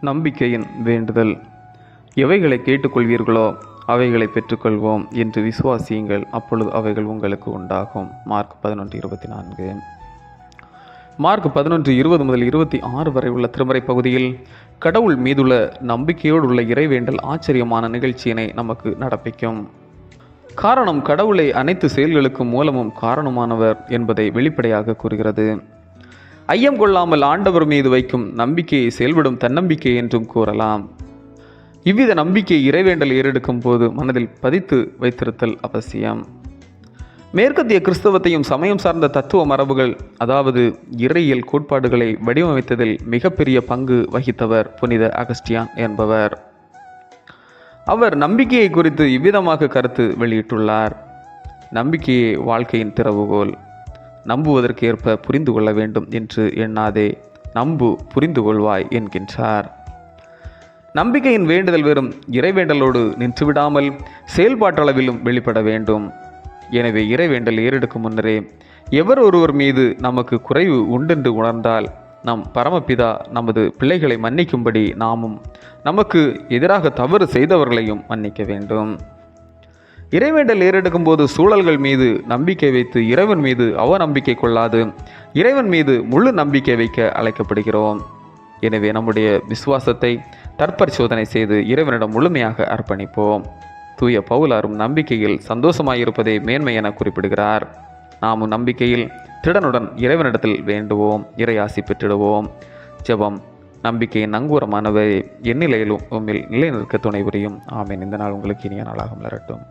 நம்பிக்கையின் வேண்டுதல். எவைகளை கேட்டுக்கொள்வீர்களோ அவைகளை பெற்றுக்கொள்வோம் என்று விசுவாசியுங்கள் அப்பொழுது அவைகள் உங்களுக்கு உண்டாகும். மார்க் பதினொன்று இருபத்தி நான்கு. மார்க் பதினொன்று இருபது முதல் இருபத்தி ஆறு வரை உள்ள திருமறை பகுதியில் கடவுள் மீதுள்ள நம்பிக்கையோடு உள்ள இறைவேண்டல் ஆச்சரியமான நிகழ்ச்சியினை நமக்கு நடப்பிக்கும். காரணம் கடவுளை அனைத்து செயல்களுக்கும் மூலமும் காரணமானவர் என்பதை வெளிப்படையாக கூறுகிறது. ஐயம் கொள்ளாமல் ஆண்டவர் மீது வைக்கும் நம்பிக்கையை செயல்படும் தன்னம்பிக்கை என்றும் கூறலாம். இவ்வித நம்பிக்கை இறைவேண்டல் ஏறெடுக்கும் போது மனதில் பதித்து வைத்திருத்தல் அவசியம். மேற்கத்திய கிறிஸ்தவத்தையும் சமயம் சார்ந்த தத்துவ மரபுகள் அதாவது இறையியல் கோட்பாடுகளை வடிவமைத்ததில் மிகப்பெரிய பங்கு வகித்தவர் புனித அகஸ்டியான் என்பவர். அவர் நம்பிக்கையை குறித்து இவ்விதமாக கருத்து வெளியிட்டுள்ளார். நம்பிக்கையே வாழ்க்கையின் திறவுகோல். நம்புவதற்கு ஏற்ப புரிந்து கொள்ள வேண்டும் என்று எண்ணாதே. நம்பு புரிந்து கொள்வாய் என்கின்றார். நம்பிக்கையின் வேண்டுதல் வெறும் இறைவேண்டலோடு நின்றுவிடாமல் செயல்பாட்டளவிலும் வெளிப்பட வேண்டும். எனவே இறைவேண்டல் ஏறெடுக்கும் முன்னரே எவர் ஒருவர் மீது நமக்கு குறைவு உண்டென்று உணர்ந்தால் நம் பரமபிதா நமது பிள்ளைகளை மன்னிக்கும்படி நாமும் நமக்கு எதிராக தவறு செய்தவர்களையும் மன்னிக்க வேண்டும். இறைவேண்டல் ஏறெடுக்கும் போது சூழல்கள் மீது நம்பிக்கை வைத்து இறைவன் மீது அவநம்பிக்கை கொள்ளாது. இறைவன் மீது முழு நம்பிக்கை வைக்க அழைக்கப்படுகிறோம். எனவே நம்முடைய விசுவாசத்தை தற்பரிசோதனை செய்து இறைவனிடம் முழுமையாக அர்ப்பணிப்போம். தூய பவுலாரும் நம்பிக்கையில் சந்தோஷமாயிருப்பதே மேன்மை என குறிப்பிடுகிறார். நாமும் நம்பிக்கையில் திடனுடன் இறைவனிடத்தில் வேண்டுவோம். இறையாசி பெற்றிடுவோம். ஜெபம் நம்பிக்கையின் நங்கூரமானவை. எந்நிலையிலும் உம்மில் நிலைநிற்க துணை புரியும் ஆமேன். இந்த நாள் உங்களுக்கு இனிய நாளாக மலரட்டும்